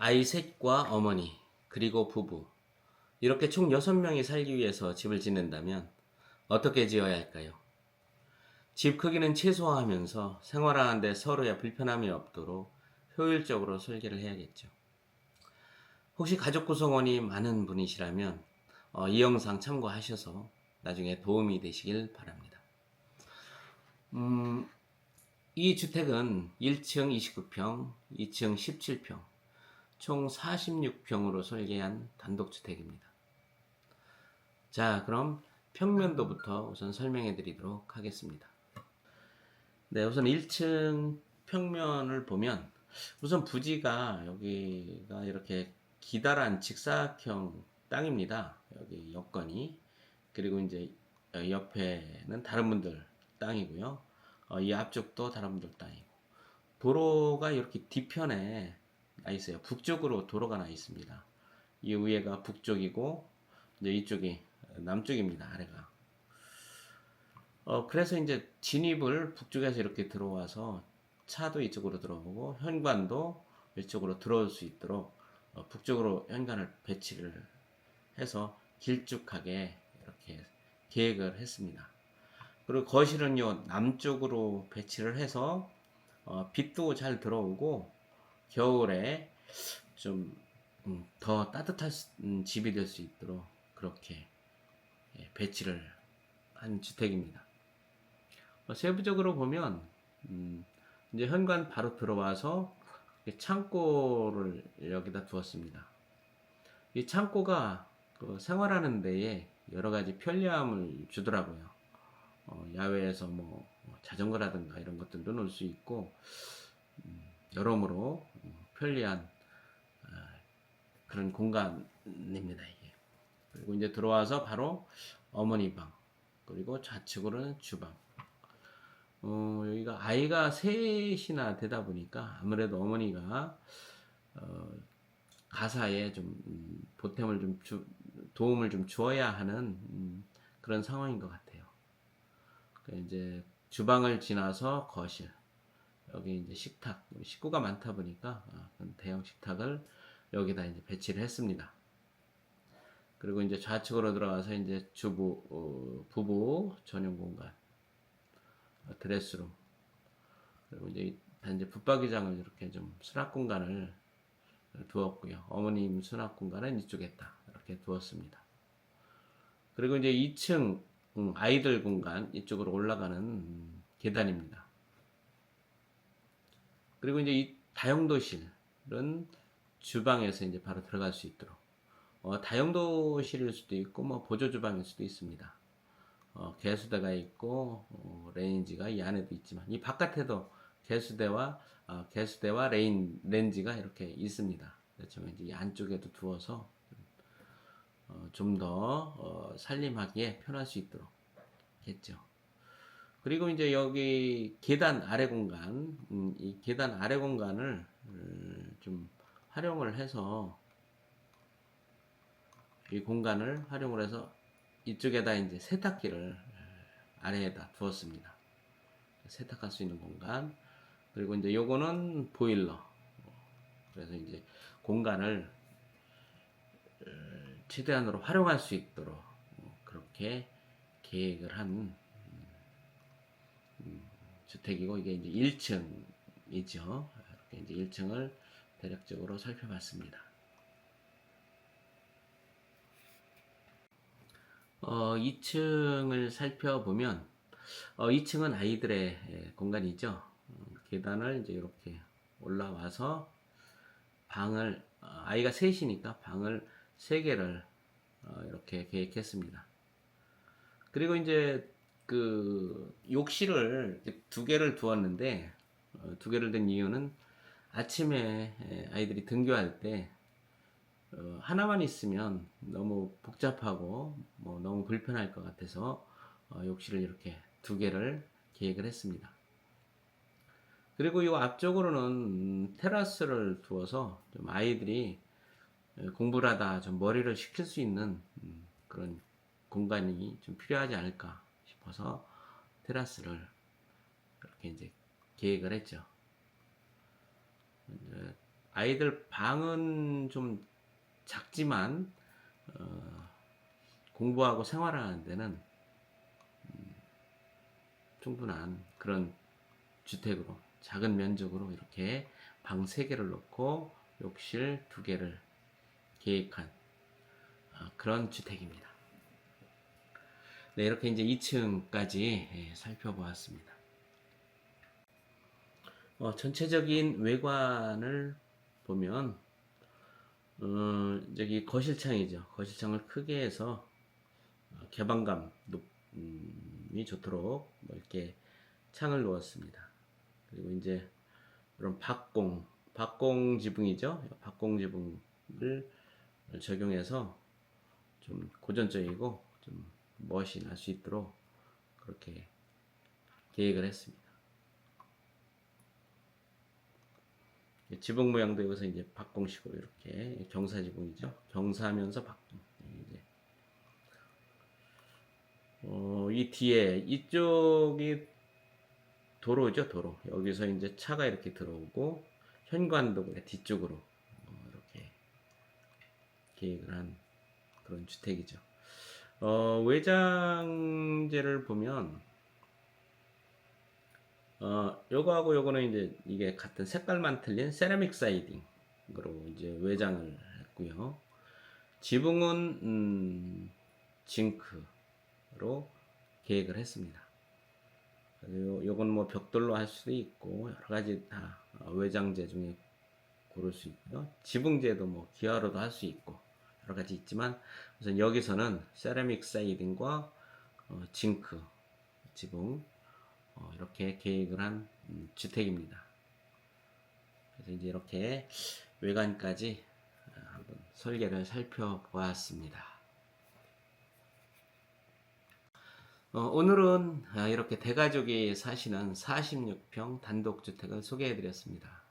아이 셋과 어머니, 그리고 부부. 이렇게 총 6명이 살기 위해서 집을 짓는다면 어떻게 지어야 할까요? 집 크기는 최소화하면서 생활하는데 서로의 불편함이 없도록 효율적으로 설계를 해야겠죠. 혹시 가족 구성원이 많은 분이시라면 어, 이 영상 참고하셔서 나중에 도움이 되시길 바랍니다. 음, 이 주택은 1층 29평, 2층 17평, 총 46평으로 설계한 단독주택입니다. 자, 그럼 평면도부터 우선 설명해 드리도록 하겠습니다. 네, 우선 1층 평면을 보면 우선 부지가 여기가 이렇게 기다란 직사각형 땅입니다. 여기 여건이 그리고 이제 옆에는 다른 분들 땅이고요. 어, 이 앞쪽도 다른 분들 땅이고 도로가 이렇게 뒤편에 나 있어요. 북쪽으로 도로가 나 있습니다. 이 위에가 북쪽이고 이제 이쪽이 남쪽입니다. 아래가. 어, 그래서 이제 진입을 북쪽에서 이렇게 들어와서 차도 이쪽으로 들어오고 현관도 이쪽으로 들어올 수 있도록 어, 북쪽으로 현관을 배치를 해서 길쭉하게 이렇게 계획을 했습니다. 그리고 거실은요 남쪽으로 배치를 해서 어, 빛도 잘 들어오고 겨울에 좀 더 따뜻한 수- 음, 집이 될 수 있도록 그렇게 예, 배치를 한 주택입니다. 어, 세부적으로 보면 음, 이제 현관 바로 들어와서 이 창고를 여기다 두었습니다. 이 창고가 그 생활하는 데에 여러 가지 편리함을 주더라고요. 어, 야외에서 뭐 자전거라든가 이런 것들도 놓을 수 있고 음, 여러모로 음, 편리한 아, 그런 공간입니다 이게. 그리고 이제 들어와서 바로 어머니 방 그리고 좌측으로는 주방. 어, 여기가 아이가 셋이나 되다 보니까 아무래도 어머니가 어, 가사에 좀 음, 보탬을 좀 주, 도움을 좀 주어야 하는 음, 그런 상황인 것 같아요. 그 이제 주방을 지나서 거실 여기 이제 식탁 식구가 많다 보니까 아, 대형 식탁을 여기다 이제 배치를 했습니다. 그리고 이제 좌측으로 들어가서 이제 주부 어, 부부 전용 공간 어, 드레스룸 그리고 이제 이- 이제 붙박이장을 이렇게 좀 수납 공간을 두었고요. 어머님 수납 공간은 이쪽에다 이렇게 두었습니다. 그리고 이제 2층 음, 아이들 공간 이쪽으로 올라가는 음, 계단입니다. 그리고 이제 이 다용도실은 주방에서 이제 바로 들어갈 수 있도록 어, 다용도실일 수도 있고 뭐 보조 주방일 수도 있습니다. 어, 개수대가 있고 어, 레인지가 이 안에도 있지만 이 바깥에도 개수대와 어, 개수대와 레인 렌지가 이렇게 있습니다. 그렇지만 이제 이 안쪽에도 두어서 어, 좀더 어, 살림하기에 편할 수 있도록 했죠. 그리고 이제 여기 계단 아래 공간, 음, 이 계단 아래 공간을 음, 좀 활용을 해서 이 공간을 활용을 해서 이쪽에다 이제 세탁기를 아래에다 두었습니다. 세탁할 수 있는 공간. 그리고 이제 요거는 보일러. 그래서 이제 공간을 어, 최대한으로 활용할 수 있도록 어, 그렇게 계획을 한 음, 주택이고 이게 이제 1층이죠. 이렇게 이제 1층을 대략적으로 살펴봤습니다. 어, 2층을 살펴보면 어, 2층은 아이들의 예, 공간이죠. 어, 계단을 이제 이렇게 올라와서 방을 어, 아이가 셋이니까 방을 세 개를 어, 이렇게 계획했습니다. 그리고 이제 그 욕실을 두 개를 두었는데 어, 두 개를 둔 이유는 아침에 예, 아이들이 등교할 때 어, 하나만 있으면 너무 복잡하고 뭐 너무 불편할 것 같아서 어, 욕실을 이렇게 두 개를 계획을 했습니다. 그리고 이 앞쪽으로는 음, 테라스를 두어서 좀 아이들이 어, 공부를 하다 좀 머리를 식힐 수 있는 음, 그런 공간이 좀 필요하지 않을까 싶어서 테라스를 이렇게 이제 계획을 했죠. 아이들 방은 좀 작지만 어, 공부하고 생활하는 데는 음, 충분한 그런 주택으로 작은 면적으로 이렇게 방 3개를 놓고 욕실 2개를 계획한 어, 그런 주택입니다. 네, 이렇게 이제 2층까지 살펴보았습니다. 어, 전체적인 외관을 보면 어, 저기 거실창이죠. 거실창을 크게 해서 어, 개방감이 좋도록 뭐 이렇게 창을 놓았습니다. 그리고 이제 이런 박공, 박공 지붕이죠. 박공 지붕을 적용해서 좀 고전적이고 좀 멋이 날 수 있도록 그렇게 계획을 했습니다. 지붕 모양도 여기서 이제 박공식으로 이렇게 경사 지붕이죠. 경사하면서 박공. 이제 어, 이 뒤에 이쪽이 도로죠, 도로. 여기서 이제 차가 이렇게 들어오고 현관도 그래 뒤쪽으로 어, 이렇게 계획을 한 그런 주택이죠. 어, 외장재를 보면 어, 요거하고 요거는 이제 이게 같은 색깔만 틀린 세라믹 사이딩으로 이제 외장을 했고요. 지붕은 음, 징크로 계획을 했습니다. 요, 요건 뭐 벽돌로 할 수도 있고 여러 가지 다 어, 외장재 중에 고를 수 있고요. 지붕재도 뭐 기아로도 할 수 있고 여러 가지 있지만 우선 여기서는 세라믹 사이딩과 어, 징크 지붕 어, 이렇게 계획을 한 음, 주택입니다. 그래서 이제 이렇게 외관까지 어, 한번 설계를 살펴보았습니다. 어, 오늘은 아, 이렇게 대가족이 사시는 46평 단독주택을 소개해드렸습니다.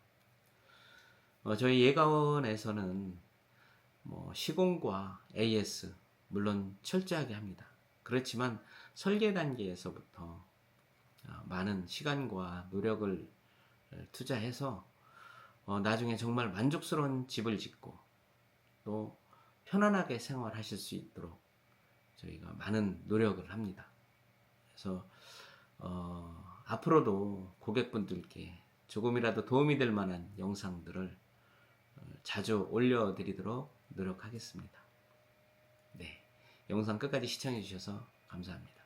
어, 저희 예가원에서는 뭐 시공과 AS 물론 철저하게 합니다. 그렇지만 설계 단계에서부터 어, 많은 시간과 노력을 투자해서 어, 나중에 정말 만족스러운 집을 짓고 또 편안하게 생활하실 수 있도록 저희가 많은 노력을 합니다. 그래서 어, 앞으로도 고객분들께 조금이라도 도움이 될 만한 영상들을 어, 자주 올려드리도록 노력하겠습니다. 네, 영상 끝까지 시청해 주셔서 감사합니다.